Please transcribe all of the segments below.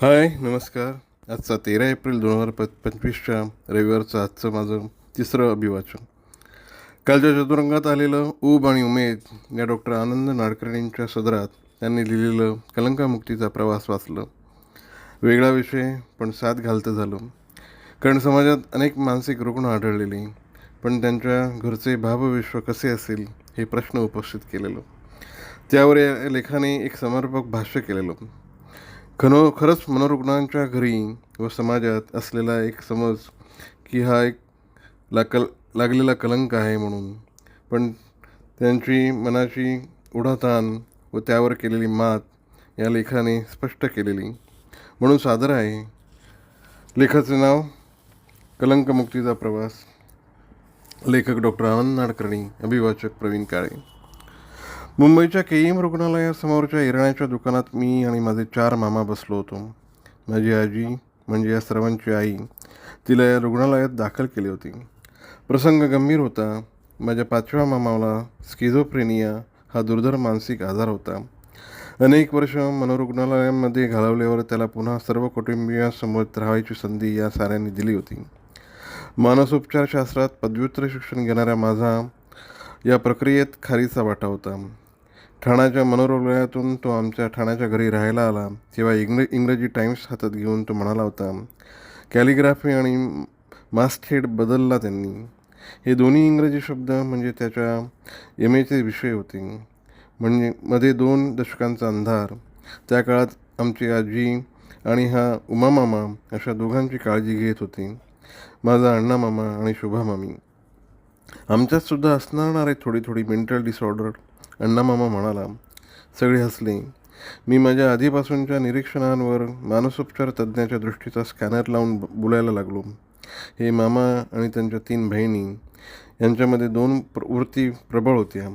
हाय नमस्कार. आजचा तेरा एप्रिल दोन हजार प पंचवीसच्या रविवारचं आजचं माझं तिसरं अभिवाचन. कालच्या चतुरंगात आलेलं ऊब आणि उमेद या डॉक्टर आनंद नाडकर्णींच्या सदरात त्यांनी लिहिलेलं कलंकामुक्तीचा प्रवास वाचलं. वेगळा विषय पण साथ घालतं झालं. कारण समाजात अनेक मानसिक रुग्ण आढळलेले पण त्यांच्या घरचे भावविश्व कसे असेल हे प्रश्न उपस्थित केलेलं. त्यावर या लेखाने एक समर्पक भाष्य केलेलं. खनो खरंच मनोरुग्णांच्या घरी व समाजात असलेला एक समज की हा एक लाकल लागलेला कलंक आहे म्हणून. पण त्यांची मनाची उडाताण व त्यावर केलेली मात या लेखाने स्पष्ट केलेली. म्हणून सादर आहे. लेखाचे नाव कलंकमुक्तीचा प्रवास. लेखक डॉक्टर आनंद नाडकर्णी अभिवाचक प्रवीण काळे. मुंबईच्या के एम रुग्णालयासमोरच्या इराण्याच्या दुकानात मी आणि माझे चार मामा बसलो होतो. माझी आजी म्हणजे या सर्वांची आई तिला या रुग्णालयात दाखल केली होती. प्रसंग गंभीर होता. माझ्या पाचव्या मामाला स्किझोप्रेनिया हा दुर्धर मानसिक आजार होता. अनेक वर्ष मनोरुग्णालयांमध्ये घालवल्यावर त्याला पुन्हा सर्व कुटुंबियांसमोर राहायची संधी या साऱ्यांनी दिली होती. मानसोपचारशास्त्रात पदव्युत्तर शिक्षण घेणाऱ्या माझा या प्रक्रियेत खारीचा वाटा होता. ठाण्याच्या मनोरुग्णालयातून तो आमच्या ठाण्याच्या घरी राहायला आला. तेव्हा इंग्र इंग्रजी टाईम्स हातात घेऊन तो म्हणाला होता कॅलिग्राफी आणि मास्टहेड बदलला त्यांनी. हे दोन्ही इंग्रजी शब्द म्हणजे त्याच्या एम एचे विषय होते. म्हणजे मध्ये दोन दशकांचा अंधार. त्या काळात आमची आजी आणि हा उमामामा अशा दोघांची काळजी घेत होती. माझा अण्णा मामा आणि शुभा मामी. आमच्यातसुद्धा असणार थोडी थोडी मेंटल डिसऑर्डर अण्णा मामा म्हणाला सगळे हसले. मी माझ्या आधीपासूनच्या निरीक्षणांवर मानसोपचार तज्ज्ञाच्या दृष्टीचा स्कॅनर लावून बोलायला लागलो. हे मामा आणि त्यांच्या तीन बहिणी यांच्यामध्ये दोन प्र वृत्ती प्रबळ होत्या.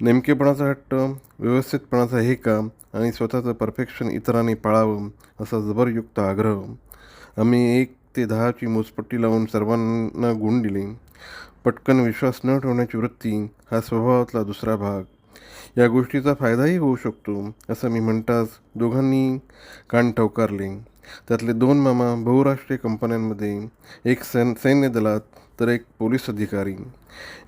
नेमकेपणाचा हट्ट व्यवस्थितपणाचा हेका आणि स्वतःचं परफेक्शन इतरांनी पाळावं असा जबरयुक्त आग्रह. आम्ही एक ते दहाची मोजपट्टी लावून सर्वांना गुण दिले. पटकन विश्वास न ठेवण्याची वृत्ती हा स्वभावातला दुसरा भाग. या गोष्टीचा फायदाही होऊ शकतो असं मी म्हणताच दोघांनी कान ठवकारले. त्यातले दोन मामा बहुराष्ट्रीय कंपन्यांमध्ये एक सैन सैन्य दलात तर एक पोलीस अधिकारी.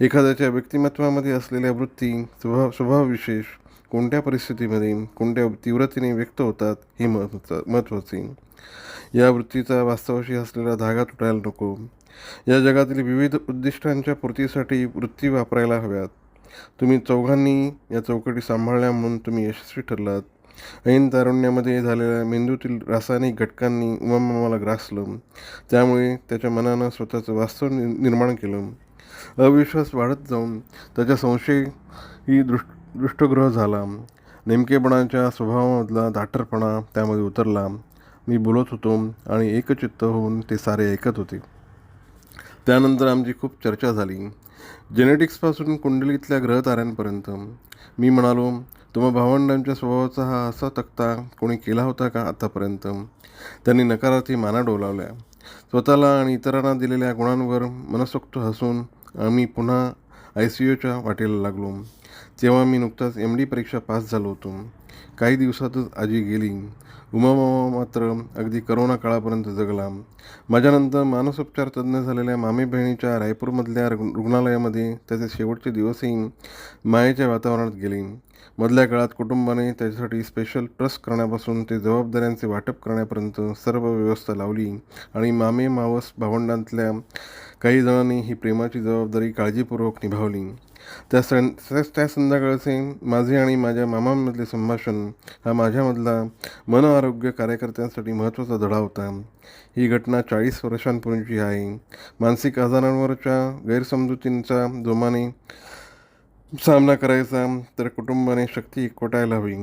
एखाद्याच्या व्यक्तिमत्वामध्ये असलेल्या वृत्ती स्वभाव स्वभावविशेष कोणत्या परिस्थितीमध्ये कोणत्या तीव्रतेने व्यक्त होतात हे महत्त्वाचं महत्त्वाचे या वृत्तीचा वास्तवाशी असलेला धागा तुटायला नको. या जगातील विविध उद्दिष्टांच्या पूर्तीसाठी वृत्ती वापरायला हव्यात. तुम्ही चौघांनी या चौकटी सांभाळल्या म्हणून तुम्ही यशस्वी ठरलात. ऐन तारुण्यामध्ये झालेल्या मेंदूतील रासायनिक घटकांनी उमामामाला ग्रासलं. त्यामुळे त्याच्या मनानं स्वतःचं वास्तव निर्माण केलं. अविश्वास वाढत जाऊन त्याच्या संशय ही दृष्ट दृष्टग्रह झाला. नेमकेपणाच्या स्वभावामधला दाटरपणा त्यामध्ये उतरला. मी बोलत होतो आणि एकचित्त होऊन ते सारे ऐकत होते. त्यानंतर आमची खूप चर्चा झाली. जेनेटिक्सपासून कुंडलीतल्या ग्रहताऱ्यांपर्यंत. मी म्हणालो तुम्हा भावंडांच्या स्वभावाचा हा असा तक्ता कोणी केला होता का आतापर्यंत? त्यांनी नकारार्थी माना डोलावल्या. स्वतःला आणि इतरांना दिलेल्या गुणांवर मनसोक्त हसून आम्ही पुन्हा आय सी यूच्या वाटेला लागलो. तेव्हा मी नुकताच एम डी परीक्षा पास झालो होतो. काही दिवसातच आजी गेली. उमामामा मात्र अगदी करोना काळापर्यंत जगला. माझ्यानंतर मानसोपचार तज्ज्ञ झालेल्या मामी बहिणीच्या रायपूरमधल्या रुग्ण रुग्णालयामध्ये त्याचे शेवटचे दिवसही मायेच्या वातावरणात गेले. मधल्या काळात कुटुंबाने त्याच्यासाठी स्पेशल ट्रस्ट करण्यापासून ते जबाबदाऱ्यांचे वाटप करण्यापर्यंत सर्व व्यवस्था लावली आणि मामे मावस भावंडांतल्या काही जणांनी ही प्रेमाची जबाबदारी काळजीपूर्वक निभावली. त्या सं त्या- त्या संध्याकाळचे माझे आणि माझ्या मामांमधले संभाषण हा माझ्यामधला मन आरोग्य कार्यकर्त्यांसाठी महत्त्वाचा धडा होता. ही घटना चाळीस वर्षांपूर्वीची आहे. मानसिक आजारांवरच्या गैरसमजुतींचा जोमाने सामना करायचा तर कुटुंबाने शक्ती एकवटायला हवी.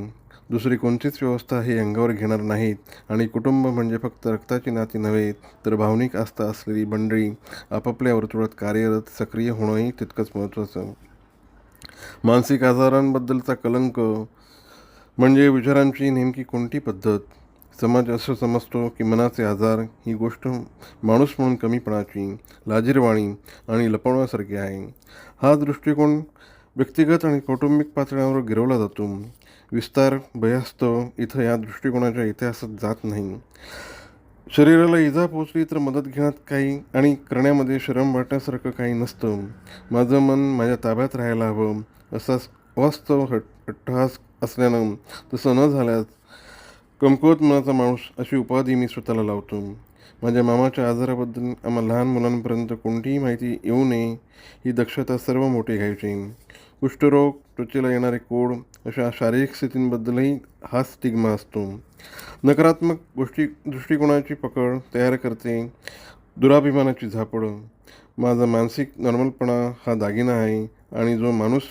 दुसरी कोणतीच व्यवस्था हे अंगावर घेणार नाहीत. आणि कुटुंब म्हणजे फक्त रक्ताची नाती नव्हे तर भावनिक आस्था असलेली मंडळी आपापल्या वर्तुळात कार्यरत सक्रिय होणंही तितकंच महत्त्वाचं. मानसिक आजारांबद्दलचा कलंक म्हणजे विचारांची नेमकी कोणती पद्धत? समाज असं समजतो की मनाचे आजार ही गोष्ट माणूस म्हणून कमीपणाची लाजीरवाणी आणि लपवण्यासारखी आहे. हा दृष्टिकोन व्यक्तिगत आणि कौटुंबिक पातळ्यावर गिरवला जातो. विस्तार भयास्तव इथं या दृष्टिकोनाच्या इतिहासात जात नाही. शरीराला इजा पोचली तर मदत घेण्यात काही आणि करण्यामध्ये शरम वाटण्यासारखं काही नसतं. माझं मन माझ्या ताब्यात राहायला हवं. असाच वास्तव हट अट्टहास असल्यानं तसं न झाल्यास कमकुवत मनाचा माणूस अशी उपाधी मी स्वतःला लावतो. माझ्या मामाच्या आजाराबद्दल आम्हा लहान मुलांपर्यंत कोणतीही माहिती येऊ नये ही दक्षता सर्व मोठी घ्यायची. कुष्ठरोग त्वचेला येणारे कोड अशा शारीरिक स्थितींबद्दलही हा स्टिग्मा असतो. नकारात्मक गोष्टी दृष्टिकोनाची पकड तयार करते दुराभिमानाची झापड. माझा मानसिक नॉर्मलपणा हा दागिना आहे आणि जो माणूस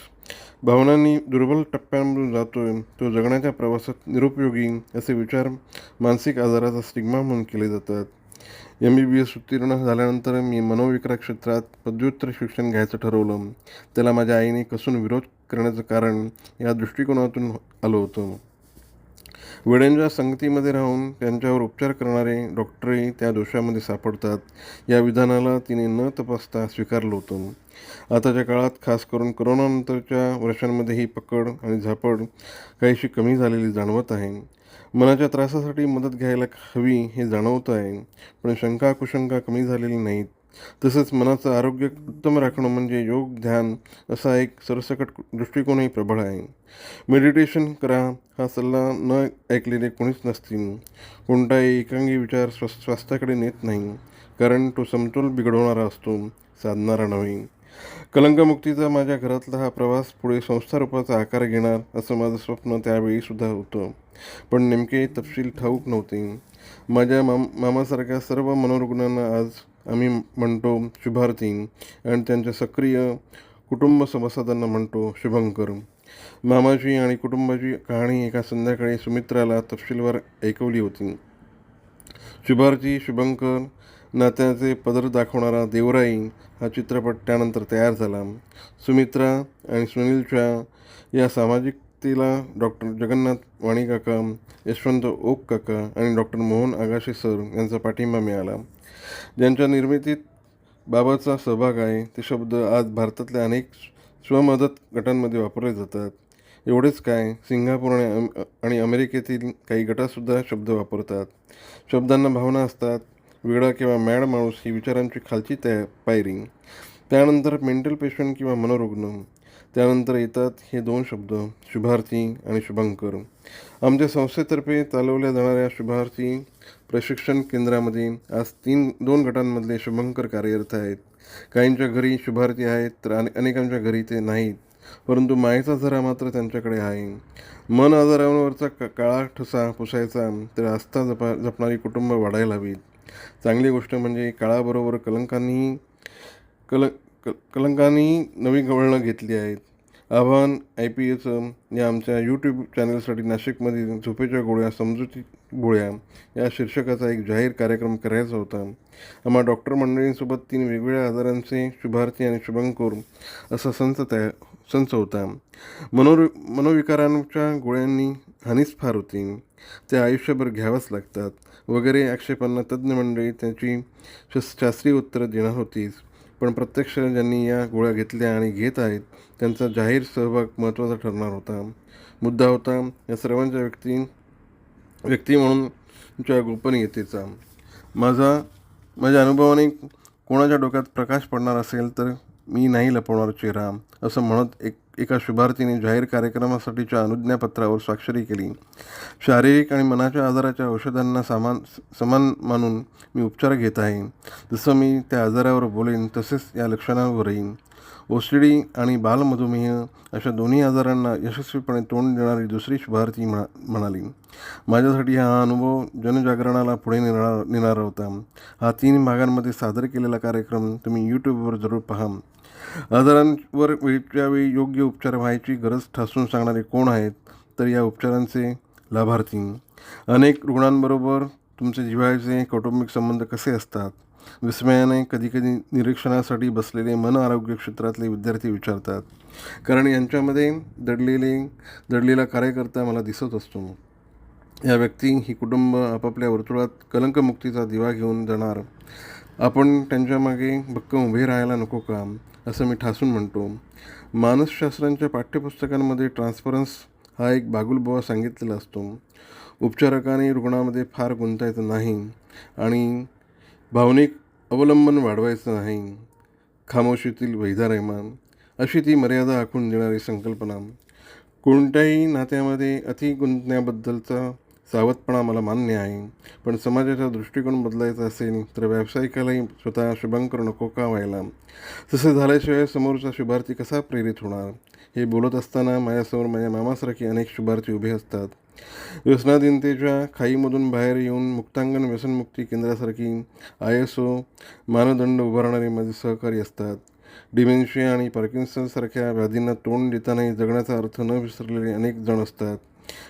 भावनांनी दुर्बल टप्प्यांमधून जातोय. तो जगण्याच्या प्रवासात निरुपयोगी असे विचार मानसिक आजाराचा स्टिग्मा म्हणून केले जातात. एम बी बी एस उत्तीर्ण झाल्यानंतर मी मनोविकार क्षेत्रात पदव्युत्तर शिक्षण घ्यायचं ठरवलं. त्याला माझ्या आईने कसून विरोध करण्याचं कारण या दृष्टिकोनातून आलं होतं. वेड्यांच्या संगतीमध्ये राहून त्यांच्यावर उपचार करणारे डॉक्टरही त्या दोषामध्ये सापडतात. या विधानाला तिने न तपासता स्वीकारलं होतं. आताच्या काळात खास करून करोनानंतरच्या वर्षांमध्ये ही पकड आणि झापड काहीशी कमी झालेली जाणवत आहे. मनाच्या त्रासासाठी मदत घ्यायला हवी हे जाणवत आहे पण शंका कुशंका कमी झालेली नाहीत. तसंच मनाचं आरोग्य उत्तम राखणं म्हणजे योग ध्यान असा एक सरसकट दृष्टिकोनही प्रबळ आहे. मेडिटेशन करा हा सल्ला न ऐकलेले कोणीच नसतील. कोणताही एकांगी विचार स्व स्वास्थ्याकडे नेत नाही कारण तो समतोल बिघडवणारा असतो साधणारा नव्हे. कलंकमुक्तीचा माझ्या घरातला हा प्रवास पुढे संस्थारूपाचा आकार घेणार असं माझं स्वप्न त्यावेळी सुद्धा होतं. पण नेमके तपशील ठाऊक नव्हते. माझ्या माम मामासारख्या सर्व मनोरुग्णांना आज आम्ही म्हणतो शुभार्थी आणि त्यांच्या सक्रिय कुटुंब सभासदांना म्हणतो शुभंकर. मामाची आणि कुटुंबाची कहाणी एका संध्याकाळी सुमित्राला तपशीलवार ऐकवली होती. शुभार्थी शुभंकर नात्याचे पदर दाखवणारा देवराई हा चित्रपट त्यानंतर तयार झाला. सुमित्रा आणि सुनीलच्या या सामाजिकतेला डॉक्टर जगन्नाथ वाणी काका यशवंत ओक काका आणि डॉक्टर मोहन आगाशे सर यांचा पाठिंबा मिळाला. ज्यांच्या निर्मितीत बाबाचा सहभाग आहे ते शब्द आज भारतातल्या अनेक स्वमदत गटांमध्ये वापरले जातात. एवढेच काय सिंगापूर आणि आणि अमेरिकेतील काही गटासुद्धा शब्द वापरतात. शब्दांना भावना असतात. वेगळा किंवा मॅड माणूस ही विचारांची खालची तया पायरी. त्यानंतर मेंटल पेशंट किंवा मनोरुग्ण. त्यानंतर येतात हे दोन शब्द शुभार्थी आणि शुभंकर. आमच्या संस्थेतर्फे चालवल्या जाणाऱ्या शुभार्थी प्रशिक्षण केंद्रामध्ये आज तीन दोन गटांमधले शुभंकर कार्यरत आहेत. काहींच्या घरी शुभार्थी आहेत तर अने अनेकांच्या घरी ते नाहीत. परंतु मायेचा झरा मात्र त्यांच्याकडे आहे. मन आजारावरचा क काळा ठसा पुसायचा तर आस्था जपा जपणारी कुटुंब वाढायला हवीत. चांगली गोष्ट म्हणजे काळाबरोबर कलंकांनीही कल क कलंकांनी नवी गवळणं घेतली आहेत. आव्हान आय पी एचं या आमच्या यूट्यूब चॅनलसाठी नाशिकमधील झोपेच्या गोळ्या समजुती गोळ्या या शीर्षकाचा एक जाहीर कार्यक्रम करायचा होता. आम्हा डॉक्टर मंडळींसोबत तीन वेगवेगळ्या आजारांचे शुभार्थी आणि शुभंकोर असा संच तया संच होता. मनोर मनोविकारांच्या गोळ्यांनी हानीच फार होती. त्या आयुष्यभर घ्याव्याच लागतात. वगैरे आक्षेपांना तज्ज्ञ मंडळी त्याची शस शास्त्रीय उत्तरं देणार होतीच. पण प्रत्यक्ष ज्यांनी या गोळ्या घेतल्या आणि घेत आहेत त्यांचा जाहीर सहभाग महत्त्वाचा ठरणार होता. मुद्दा होता या सर्वांच्या व्यक्ती व्यक्ती म्हणून गोपनीयतेचा माझा माझ्या अनुभवाने कोणाच्या डोक्यात प्रकाश पडणार असेल तर मी नाही लपवणार चेहरा असं म्हणत एक एका शुभार्थीने जाहीर कार्यक्रमासाठीच्या अनुज्ञापत्रावर स्वाक्षरी केली. शारीरिक आणि मनाच्या आजाराच्या औषधांना सामान समान मानून मी उपचार घेत आहे. जसं मी त्या आजारावर बोलेन तसेच या लक्षणांवरही ओ सी डी आणि बालमधुमेह अशा दोन्ही आजारांना यशस्वीपणे तोंड देणारी दुसरी शुभार्थी म्हणा म्हणाली. माझ्यासाठी हा अनुभव जनजागरणाला पुढे नेणार नेणारा होता. हा तीन भागांमध्ये सादर केलेला कार्यक्रम तुम्ही यूट्यूबवर जरूर पहा. आजारांवर वेळच्या वेळी योग्य उपचार व्हायची गरज ठासून सांगणारे कोण आहेत? तर या उपचारांचे लाभार्थी. अनेक रुग्णांबरोबर तुमचे जिव्हाळ्याचे कौटुंबिक संबंध कसे असतात? विस्मयाने कधीकधी निरीक्षणासाठी बसलेले मन आरोग्य क्षेत्रातले विद्यार्थी विचारतात. कारण यांच्यामध्ये दडलेले दडलेला कार्यकर्ता मला दिसत असतो. या व्यक्ती ही कुटुंब आपापल्या वर्तुळात कलंकमुक्तीचा दिवा घेऊन जाणार. आपण त्यांच्यामागे भक्कम उभे राहायला नको का? असं मी ठासून म्हणतो. मानसशास्त्रांच्या पाठ्यपुस्तकांमध्ये ट्रान्सफरन्स हा एक बागुलबुवा सांगितलेला असतो. उपचारकाने रुग्णामध्ये फार गुंतायचं नाही आणि भावनिक अवलंबन वाढवायचं नाही. खामोशीतील वैदा रहमान अशी ती मर्यादा आखून देणारी संकल्पना. कोणत्याही नात्यामध्ये अति गुंतण्याबद्दलचा सावधपणा मला मान्य आहे. पण समाजाचा दृष्टिकोन बदलायचा असेल तर व्यावसायिकालाही स्वतः शुभंकर नको का व्हायला? तसं झाल्याशिवाय समोरचा शुभार्थी कसा प्रेरित होणार? हे बोलत असताना माझ्यासमोर माझ्या मामासारखे अनेक शुभार्थी उभे असतात. व्यसनाधीनतेच्या खाईमधून बाहेर येऊन मुक्तांगण व्यसनमुक्ती केंद्रासारखी आय एस ओ मानदंड उभारणारे माझे सहकारी असतात. डिमेन्शिया आणि पार्किन्सनसारख्या व्याधींना तोंड देतानाही जगण्याचा अर्थ न विसरलेले अनेक जण असतात.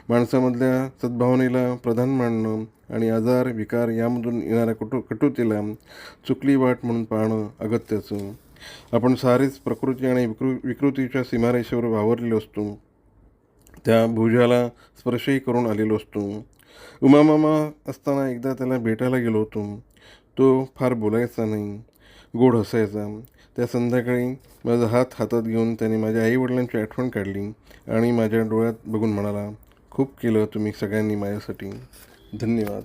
माणसामधल्या सद्भावनेला प्रधान मानणं आणि आजार विकार यामधून येणाऱ्या कटु कटुतेला चुकली वाट म्हणून पाहणं अगत्याचं. आपण सारेच प्रकृती आणि विकृ विकृतीच्या सीमारेषेवर वावरलेलो असतो. त्या भुजाला स्पर्शही करून आलेलो असतो. उमामामा असताना एकदा त्याला भेटायला गेलो होतो. तो फार बोलायचा नाही गोड हसायचा. त्या संध्याकाळी माझा हात हातात घेऊन त्याने माझ्या आईवडिलांची आठवण काढली आणि माझ्या डोळ्यात बघून म्हणाला खूप केलं तुम्ही सगळ्यांनी माझ्यासाठी. धन्यवाद.